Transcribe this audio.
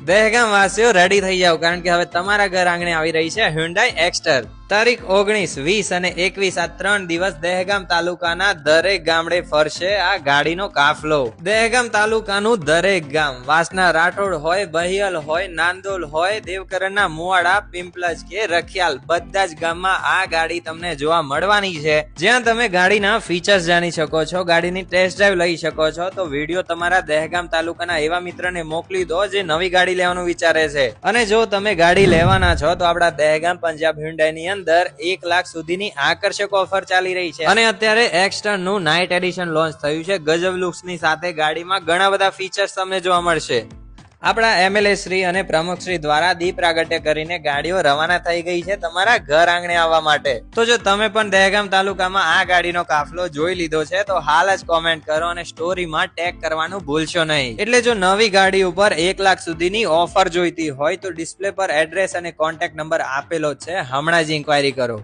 Dehgam વાસીઓ ready થઈ જાવ કારણ કે હવે તમારા ઘર આંગણે આવી રહી છે હ્યુન્ડાઈ એક્સ્ટર તારીખ ઓગણીસ, વીસ અને એકવીસ આ ત્રણ દિવસ દહેગામ તાલુકાના દરેક ગામડે ફરશે આ ગાડીનો કાફલો. દહેગામ તાલુકાનું દરેક ગામ. વાસના રાઠોડ હોય, બહિયલ હોય, નાંદોલ હોય, દેવકરણના મુવાડા પિંપલજ કે રખિયાલ બધા જ ગામમાં આ ગાડી તમને જોવા મળવાની છે. જ્યાં તમે ગાડીના ફીચર્સ જાણી શકો છો, ગાડીની ટેસ્ટ ડ્રાઈવ લઈ શકો છો, તો વીડિયો તમારા દહેગામ તાલુકાના એવા મિત્રને મોકલી દો જે નવી ગાડી લેવાનું વિચારે છે. અને જો તમે ગાડી લેવાના છો, તો આપણા દહેગામ પંજાબ હ્યુન્ડાઈની અંદર એક લાખ સુધીની આકર્ષક ઓફર ચાલી રહી છે. અને અત્યારે એક્સટર્નનું નાઇટ એડિશન લોન્ચ થયું છે. ગજબ લુક્સની સાથે ગાડીમાં ઘણા બધા ફીચર્સ તમને જોવા મળશે. આપણા એમએલએ શ્રી અને પ્રમુખ શ્રી દ્વારા દીપ પ્રાગટ્ય કરીને ગાડીઓ રવાના થઈ ગઈ છે તમારા ઘર આંગણે આવવા માટે. તો જો તમે પણ દહેગામ તાલુકામાં આ ગાડીનો કાફલો જોઈ લીધો છે, તો હાલ જ કોમેન્ટ કરો અને સ્ટોરીમાં ટેગ કરવાનું ભૂલશો નહીં. એટલે જો નવી ગાડી ઉપર એક લાખ સુધીની ઓફર જોઈતી હોય, તો ડિસ્પ્લે પર એડ્રેસ અને કોન્ટેક્ટ નંબર આપેલો છે. હમણાં જ ઇન્ક્વાયરી કરો.